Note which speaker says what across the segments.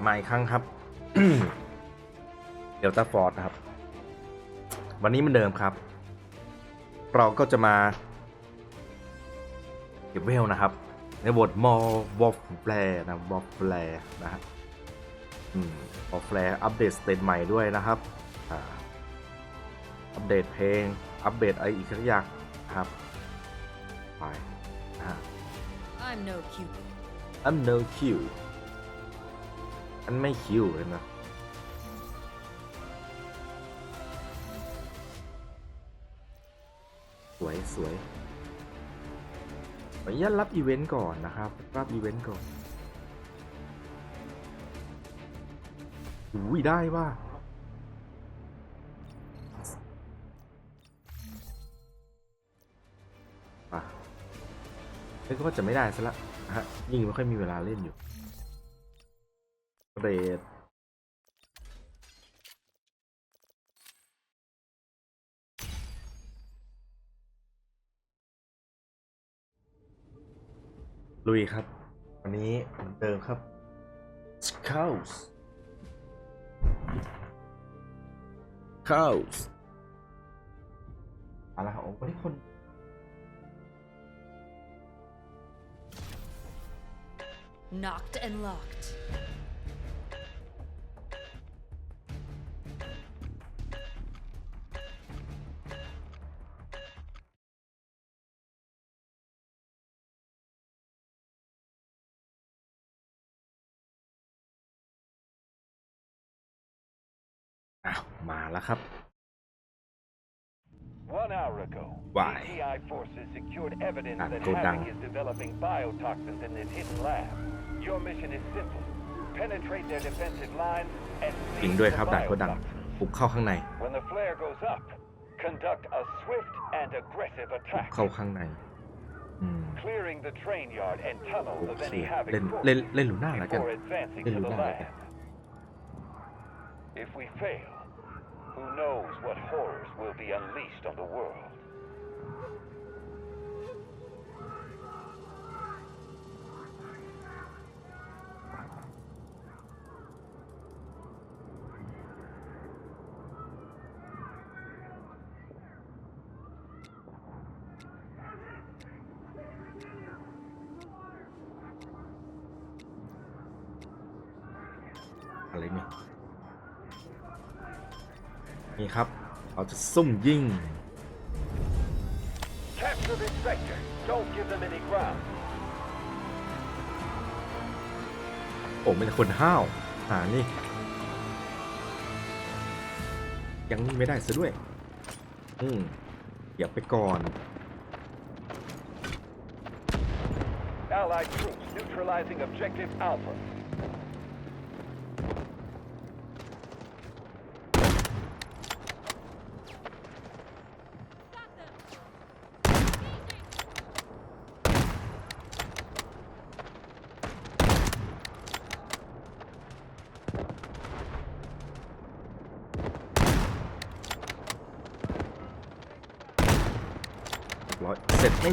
Speaker 1: บมาอีกครั้งครับเดลต้าฟอร์ดนะครับ วันนี้เหมือนเดิมครับ เราก็จะมาเก็บเวลนะครับ ในบทมอวอฟแฟร์นะวอฟแฟร์นะฮะอืมวอฟแฟร์อัปเดตสเตตใหม่ด้วยนะครับอ่าอัปเดตเพลง อัปเดตอะไรอีกสักอย่างนะครับไปนะฮะ
Speaker 2: I'm no cupid.
Speaker 1: I'm no Q อันไม่คิวเลยนะสวยสวยขออนุญาตรับอีเวนต์ก่อนนะครับ รับอีเวนต์ก่อนอุ้ยได้ว่าป่ะแล้ก็จะไม่ได้ซะละนะฮะยิ่งไม่ค่อยมีเวลาเล่นอยู่ เรดลุยครับ วันนี้เหมือนเดิมครับ Scouts Scouts เอาละครับผมวันนี้คน
Speaker 2: Knocked and locked.
Speaker 1: มาแล้วครับ
Speaker 3: One hour ago,
Speaker 1: Why?
Speaker 3: BTI forces secured evidence
Speaker 1: Ah,
Speaker 3: that
Speaker 1: go
Speaker 3: Havoc
Speaker 1: down.
Speaker 3: is developing biotoxins in this hidden lab. Your mission is simple. Penetrate their defensive lines and
Speaker 1: จริง
Speaker 3: seize
Speaker 1: ด้วย
Speaker 3: the
Speaker 1: ครับด่านโกดัง
Speaker 3: biotoxins.
Speaker 1: บุกเข้าข้างใน
Speaker 3: When the flare goes up, conduct a swift and aggressive
Speaker 1: บุก
Speaker 3: attack,
Speaker 1: เข้าข้างในอืม
Speaker 3: clearing the train yard and
Speaker 1: โอ
Speaker 3: tunnels of
Speaker 1: เค
Speaker 3: any Havoc
Speaker 1: เล่น
Speaker 3: forces
Speaker 1: เล่นเล่นหลูน่าแล้วกัน
Speaker 3: before advancing
Speaker 1: Lên
Speaker 3: to the
Speaker 1: Luna lại
Speaker 3: lab. If we fail, who knows what horrors will be unleashed on the world.
Speaker 1: ครับ เราจะซุ่มยิง
Speaker 3: Capture this sector. Don't give them any ground.
Speaker 1: ผมเป็นคนห้าวหานี่ ยังนี่ไม่ได้ซะด้วย อืมอย่าไปก่อน
Speaker 3: Allied troops neutralizing objective Alpha.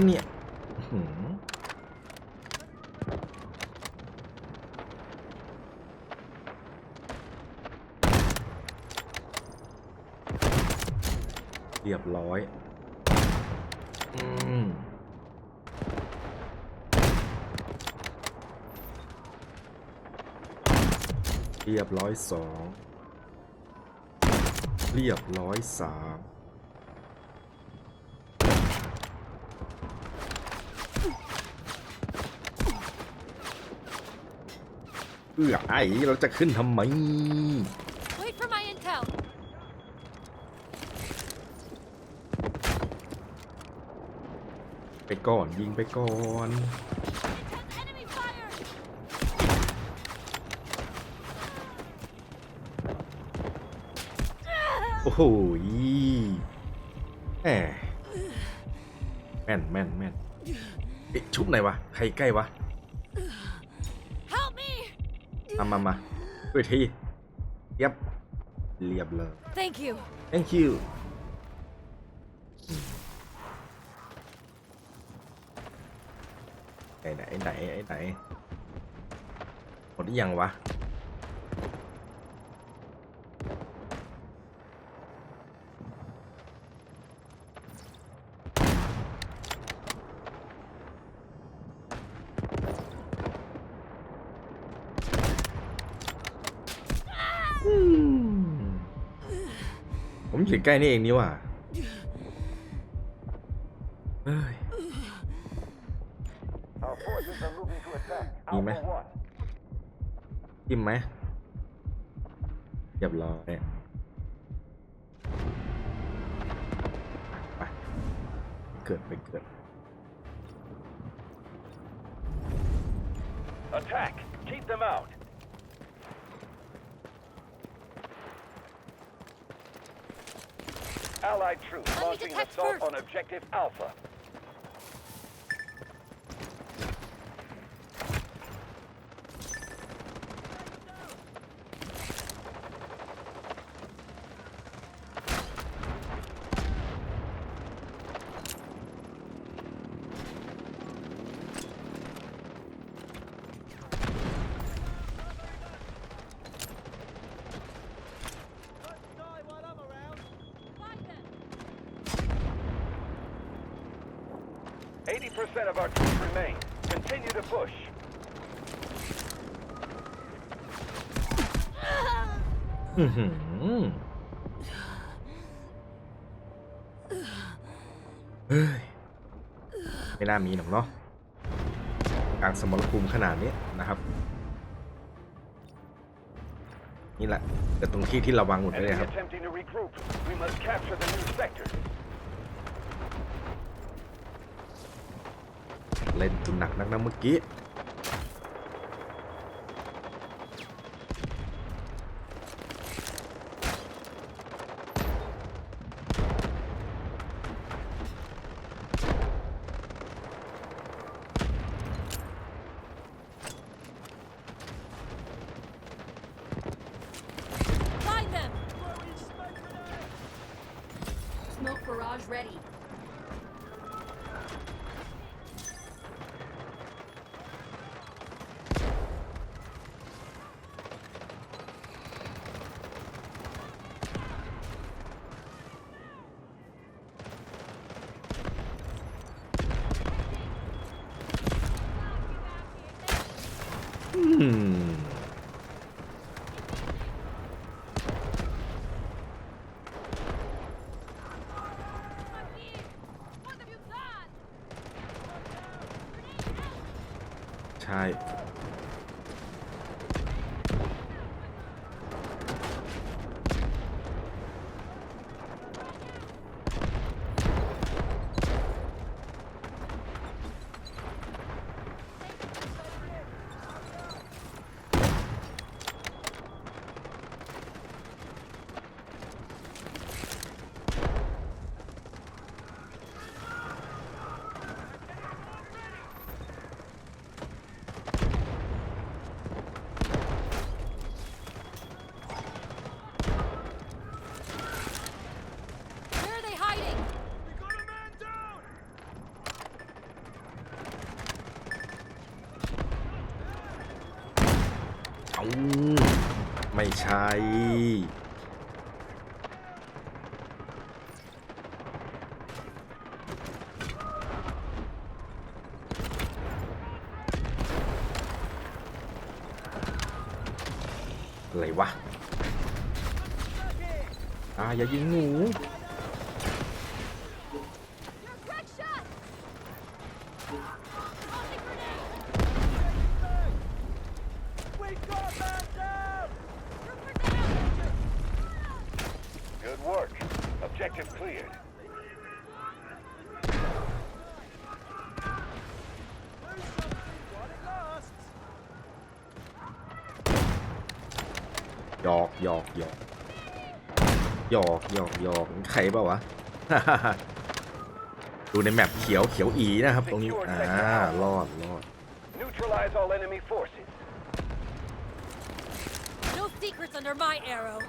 Speaker 1: เนี่ยหือเรียบร้อยอืมเรียบร้อยสอง เรียบร้อยสาม เอื้อไอเราจะขึ้นทำไม
Speaker 2: Wait for my intel.
Speaker 1: ไปก่อนยิงไปก่อน
Speaker 2: Intense enemy fire.
Speaker 1: โอ้โหแหมแม่นแม่นแม่น ติชุบไหนวะ ใครใกล้วะมามามาด้วยทีเรียบเรียบเลย
Speaker 2: thank you
Speaker 1: thank you ไหนไหนไหนไหนหมดหรืยังวะ ใกล้นี่เองนี่หว่าเอ้ย
Speaker 3: Our forces are moving to attack
Speaker 1: Nhìn mày.
Speaker 3: Alpha 1.
Speaker 1: จิ้มไหมเรียบร้อย
Speaker 3: Allied troops launching an assault
Speaker 2: first.
Speaker 3: on objective Alpha.
Speaker 1: อือหือเฮ้ยไม่น่ามีหรอกเนาะกลางสมรภูมิขนาดนี้นะครับ นี่แหละแต่ตรงที่ที่ระวังหมดเลย
Speaker 3: Enemy
Speaker 1: ครับ
Speaker 3: attempting to regroup. We must capture the new sector.
Speaker 1: เล่นตุนหนักนักนะเมื่อกี้ อืม
Speaker 2: What have you done?
Speaker 1: ใช่
Speaker 2: Where are they hiding?
Speaker 1: เอา ไม่ใช่อะไรวะ อ่าอย่ายิงหนู ยอกหยอกหยอกหยอกหยอกหยอกใครเปล่าวะ ดูในแมปเขียวเขียวอีนะครับ ตรงนี้ อ่ารอดรอด
Speaker 3: Neutralize all enemy forces.
Speaker 2: No secrets under my arrow.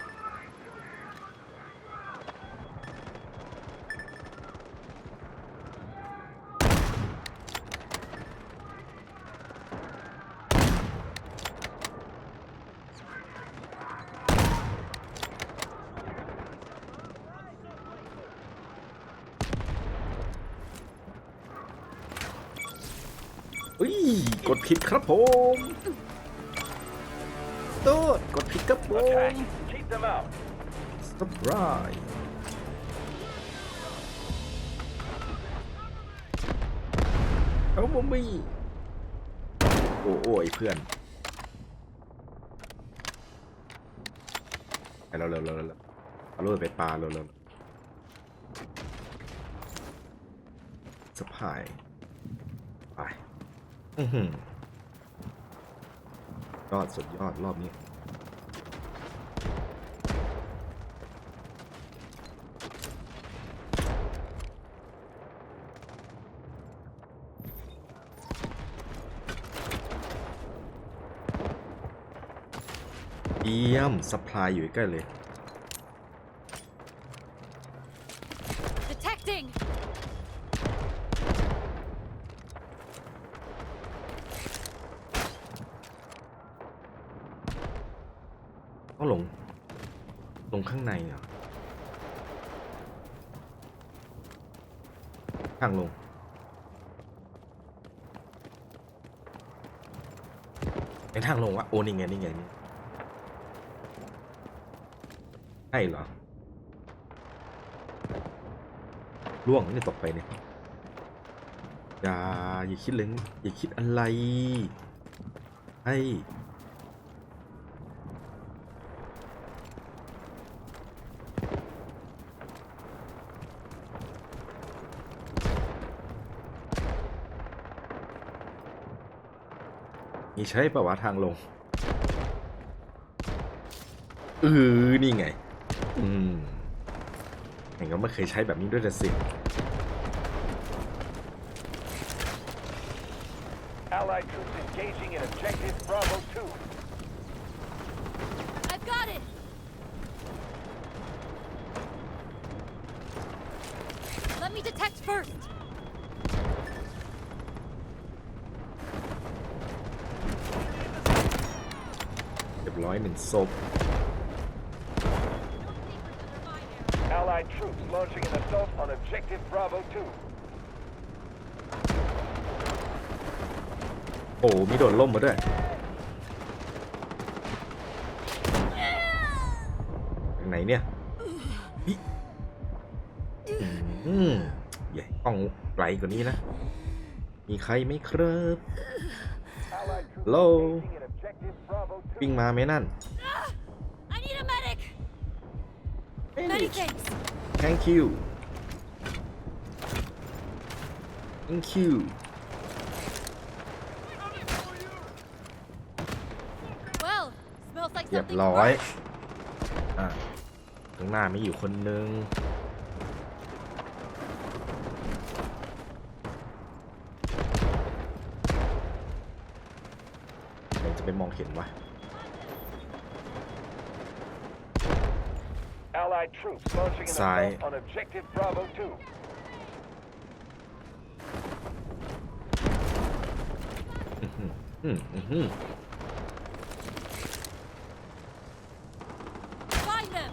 Speaker 1: กด ผิดครับผมโทษกดผิดครับผม
Speaker 3: Attack. Keep them out.
Speaker 1: สปรายเอาบอมบี้โอ้โอ้ยเพื่อนไปเร็วเร็วเร็วเร็วเอาลูกไปปลาเร็วเร็วสะพายไปอือหือ ยอดสุดยอดรอบนี้ เยี่ยม ซัพพลายอยู่ใกล้เลย
Speaker 2: Detecting!
Speaker 1: ต้องลง งข้างในเหรอข้างลงในทางลงวะ โอ้นี่ไง นี่ไงนี่ใช่เหรอล่วงนี่ตกไปเนี่ย อย่า อย่าคิดเลยอย่าคิดอะไร ให้ ใช่ปะวะทางลงเออนี่ไง อืมเห็นก็ไม่เคยใช้แบบนี้ด้วยแต่สิ
Speaker 3: Allied troops engaging in objective Bravo 2.
Speaker 2: I've got it! Let me detect first!
Speaker 1: เรียบร้อยหนึ่งศพ
Speaker 2: No secrets under my arrow.
Speaker 3: Allied troops launching an assault on objective Bravo 2.
Speaker 1: โอ้มีโดดล่มมาด้วยทางไหนเนี่ยอิอืมอย่าให้ต้องไกลกว่านี้นะ มีใครไหมครับ
Speaker 3: Allied troops
Speaker 1: Hello?
Speaker 3: engaging in objective Bravo 2.
Speaker 1: วิ่งมาไหมนั่น
Speaker 2: I need a medic! Many thanks!
Speaker 1: thank you thank you
Speaker 2: Well, smells like
Speaker 1: เรียบ
Speaker 2: something
Speaker 1: ร้อย
Speaker 2: fresh.
Speaker 1: อะข้างหน้ามีอยู่คนนึงมันจะไปมองเห็นวะ
Speaker 3: Allied troops launching an
Speaker 1: Sai.
Speaker 3: assault on objective Bravo 2.
Speaker 1: อืมอืมอืม
Speaker 2: Find them!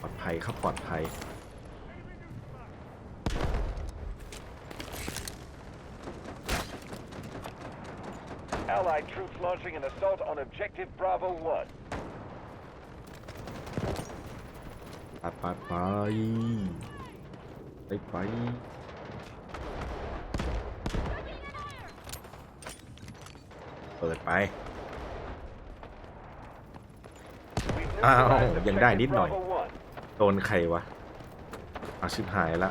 Speaker 1: ปลอดภัยครับปลอดภัย
Speaker 3: Allied troops launching an assault on objective Bravo 1.
Speaker 1: ไปไปไปไปไป เปิดไป
Speaker 3: We've
Speaker 1: Ow,
Speaker 3: neutralized
Speaker 1: ยังได้
Speaker 3: objective
Speaker 1: นิดหน่อย
Speaker 3: Bravo
Speaker 1: โดนใครวะอาชิบหายละ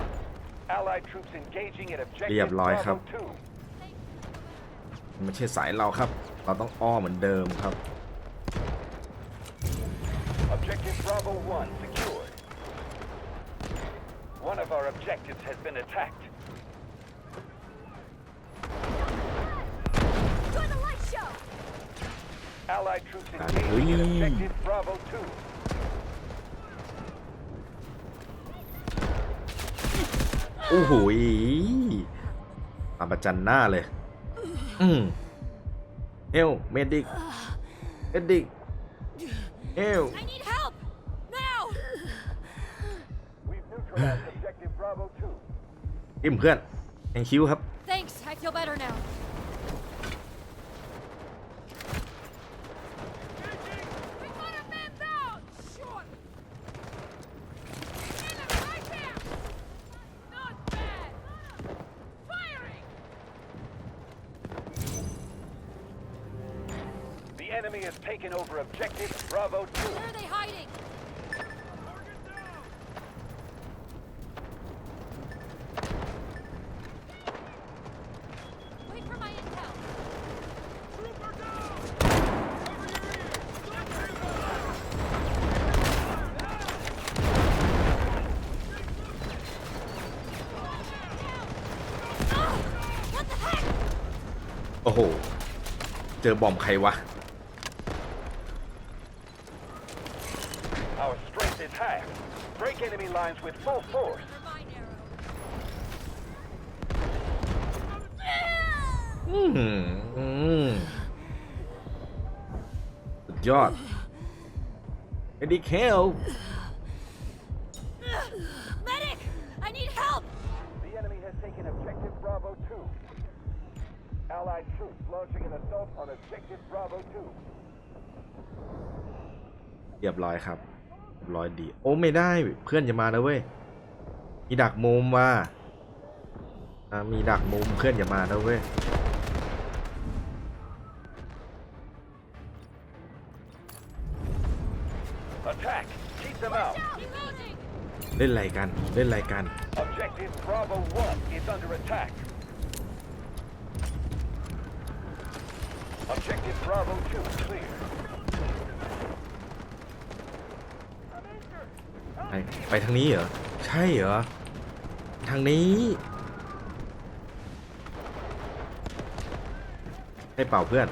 Speaker 3: 1. Allied troops engaging in
Speaker 1: เรียบ
Speaker 3: objective
Speaker 1: ร้อยครับ
Speaker 3: Bravo 2.
Speaker 1: ไม่ใช่สายเราครับ เราต้องอ้อมเหมือนเดิมครับ
Speaker 3: Objective Bravo 1 secured. One of our objectives has been attacked.
Speaker 2: Join the light show!
Speaker 3: Allied troops
Speaker 1: Ah,
Speaker 3: engaging in
Speaker 1: ui.
Speaker 3: objective Bravo 2.
Speaker 1: โอ้โหยมาประจันหน้าเลย อืมเฮลเมดิกเมดิกเฮล
Speaker 2: I need help! Now!
Speaker 3: We've neutralized neutralize objective Bravo 2.
Speaker 1: จิ้มเพื่อนแองคิวครับ
Speaker 2: Thanks, I feel better now. We got a man down! Sure! Enemy right there! Not bad! Firing!
Speaker 3: The enemy has taken over objective Bravo 2.
Speaker 2: Where are they hiding? Wait for my intel. Ah! What the heck?
Speaker 1: โอ้โห เจอบอมใครวะ
Speaker 3: Our strength is half. Break enemy lines with full force.
Speaker 2: Another mine arrow.
Speaker 1: อืมอืมสุดยอดเอ เรียบร้อยครับเรียบร้อยดี โอ้ไม่ได้เพื่อนอย่ามานะเว้ยมีดักมุมว่าอ่ามีดักมุมเพื่อนอย่ามานะเว้ย
Speaker 3: Attack! Keep them out.
Speaker 2: Reloading!
Speaker 1: เล่นอะไรกันเล่นอะไรกัน
Speaker 3: Objective Bravo 1 is under attack. Objective Bravo 2 is clear.
Speaker 1: ไปไปทางนี้เหรอ ใช่เหรอ ทางนี้ ให้เป่าเพื่อน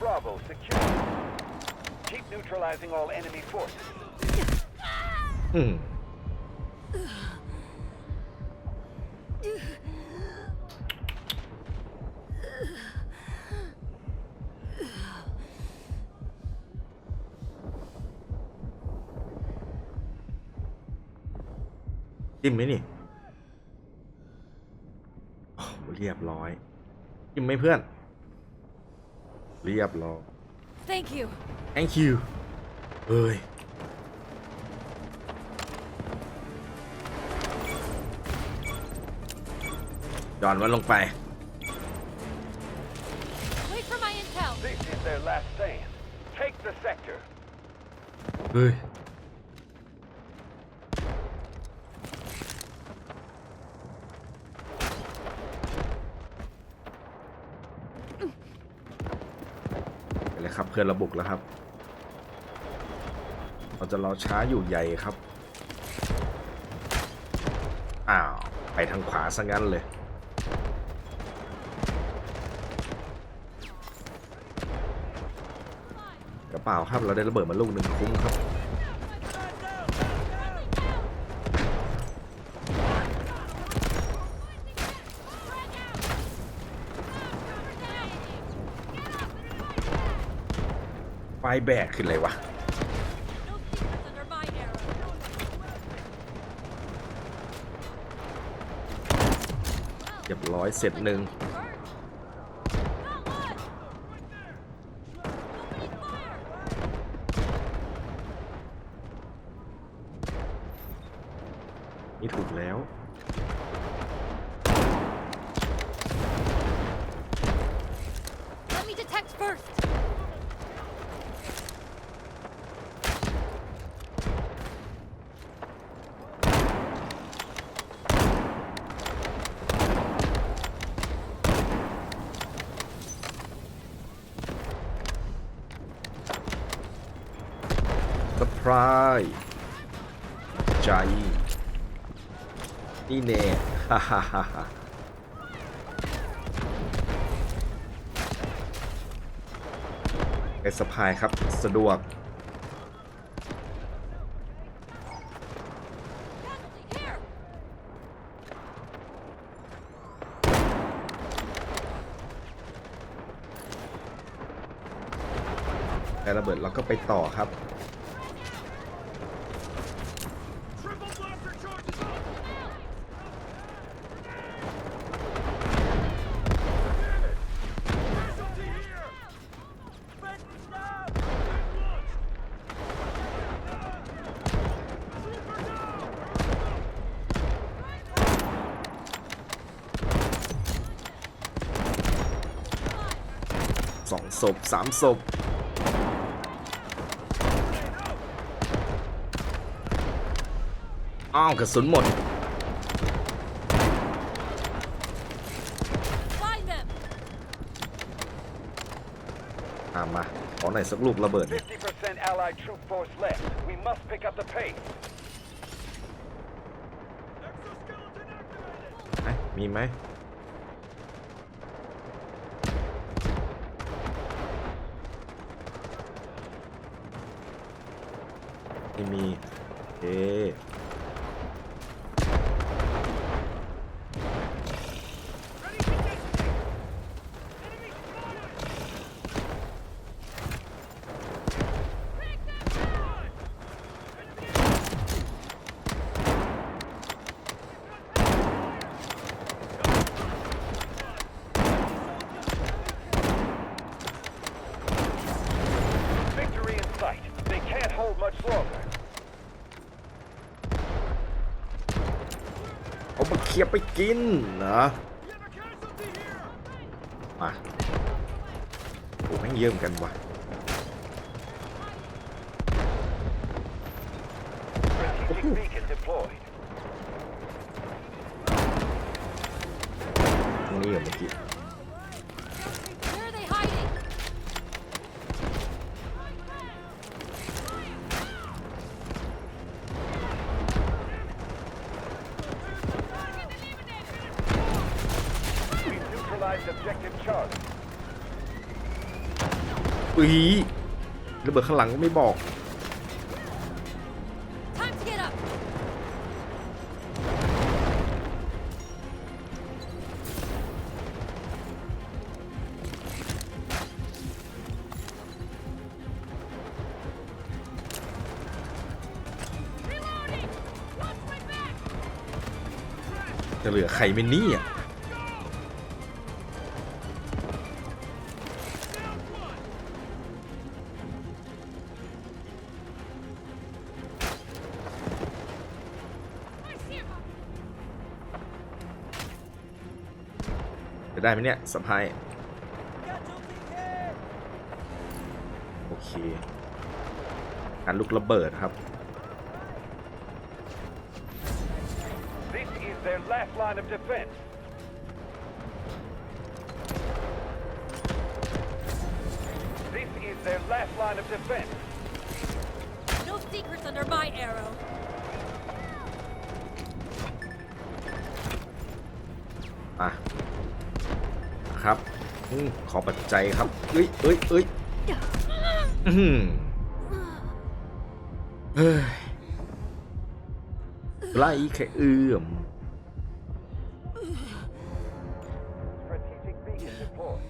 Speaker 3: Bravo secure. Keep neutralizing all enemy forces.
Speaker 1: อืมจิ้มไหมนี่โอ้เรียบร้อยจิ้มไหมเพื่อน เรียบร้อย
Speaker 2: Thank you.
Speaker 1: thank you เอ้ยย้อนมันลงไป
Speaker 2: Wait for my intel.
Speaker 3: This is their last stand. Take the sector.
Speaker 1: เขับเครับเพื่อนระบุกแล้วครับ เราจะรอช้าอยู่ใหญ่ครับ อ้าว ไปทางขวาซะงั้นเลย กระเป๋าครับเราได้ระเบิดมาลูกหนึ่งคุ้มครับ แบกขึ้นเลยวะเรียบร้อยเสร็จหนึ่งนี่ถูกแล้วเพี่เนยฮ่าฮ่าฮ่าเป็นสะพายครับ สะดวก แต่ระเบิดเราก็ไปต่อครับ สามศพอ้าวกระสุนหมด
Speaker 4: Find them!
Speaker 1: ตามมา ขอหน่อยสักลูกระเบิด
Speaker 3: 50% Allied troop force left. We must pick up the pace.
Speaker 2: Exoskeleton activated!
Speaker 1: ไหนมีไหม ไม่มีเอ
Speaker 2: Ready to detonate! Enemy spotted!
Speaker 3: Victory in sight. They can't hold much longer.
Speaker 1: เอามาเค ลียร์ไปกินนะมาโอ้แม่งเยิ่มกันวะตรงนี้เหรอเมื่อกี้
Speaker 4: Where are they hiding?
Speaker 3: We've neutralized objective Charlie.
Speaker 1: อุ้ยระเบิดข้างหลังก็ไม่บอก
Speaker 4: Time to get up!
Speaker 1: จะเหลือใครไหม่นี่อะ จะได้ไหมเนี่ยสะพายโอเคการลูกระเบิดครับ
Speaker 3: This is their last line of defense. This
Speaker 1: ขอปัจจัยครับ เอ้ยเอ้ยเอ้ยอื้อหือเฮ้ยไล่แค่เอื้อม
Speaker 3: Strategic beacon deployed.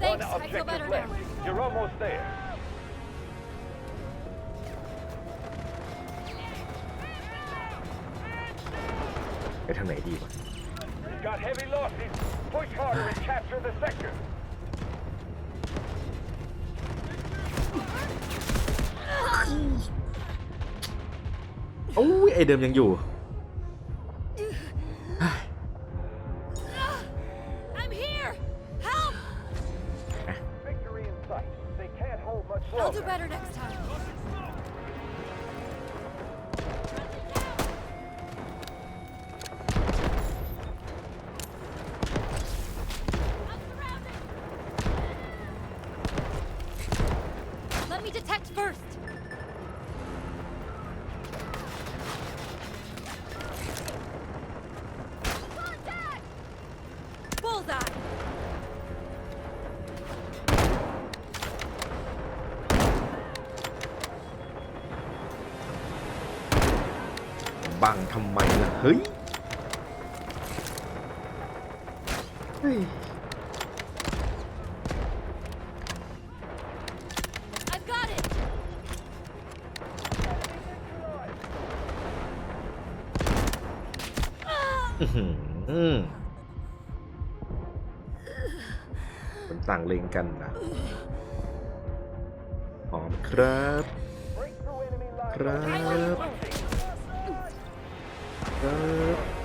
Speaker 4: Thanks,
Speaker 3: One
Speaker 4: I feel better
Speaker 3: objective
Speaker 4: now.
Speaker 3: left. You're almost there.
Speaker 1: ไปทางไหนดีวะ
Speaker 3: We've got heavy losses. Push harder and capture the sector.
Speaker 1: โอ้ยไอเดิมยังอยู่
Speaker 4: Let me detect first. Bullseye!
Speaker 1: บังทำไเลงกันนะหอมครับ
Speaker 3: Breakthrough enemy line.
Speaker 1: ครับ ครับ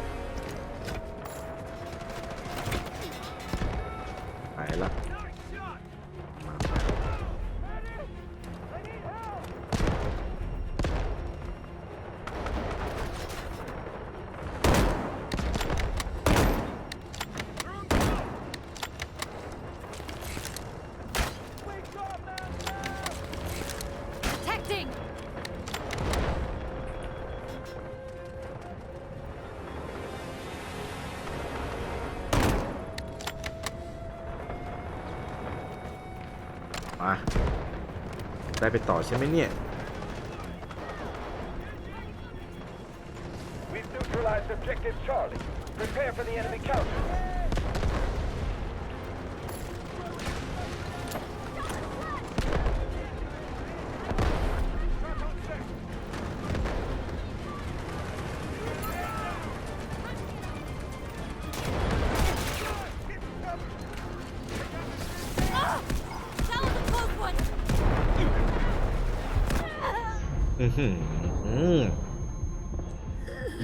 Speaker 1: ไปต่อใช่ไหมเนี่ย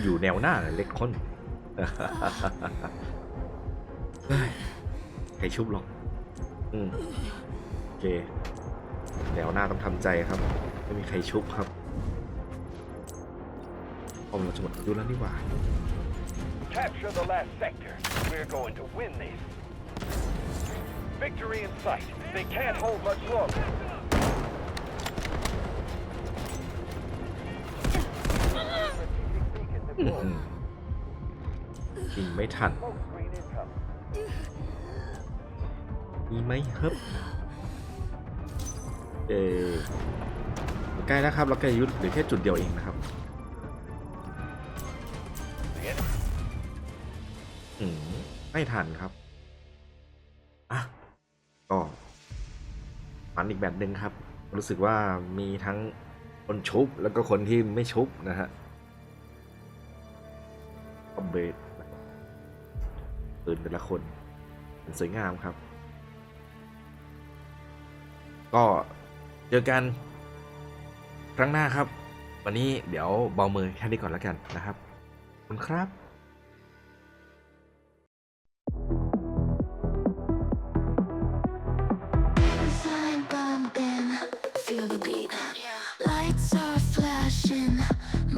Speaker 1: อยู่แนวหน้าเล็กคนใครชุบหรอกโอเค แนวหน้าต้องทำใจครับ ไม่มีใครชุบครับผมเราจะหมดอายุแล้วนี่หว่า
Speaker 3: Capture the last sector. We're going to win this. Victory in sight. They can't hold much longer.
Speaker 1: อื้อหือยิงไม่ทัน มีไหมครับเออใกล้แล้วครับ เราใกล้ยุทธเหลือแค่จุดเดียวเองนะครับ อืมไม่ทันครับ อะ ก็ฝันอีกแบบหนึ่งครับ รู้สึกว่ามีทั้งคนชุบแล้วก็คนที่ไม่ชุบนะฮะ เบสปืนแต่ละคนมันสวยงามครับ ก็เจอกันครั้งหน้าครับ วันนี้เดี๋ยวเบามือแค่นี้ก่อนแล้วกันนะครับบคุณครับ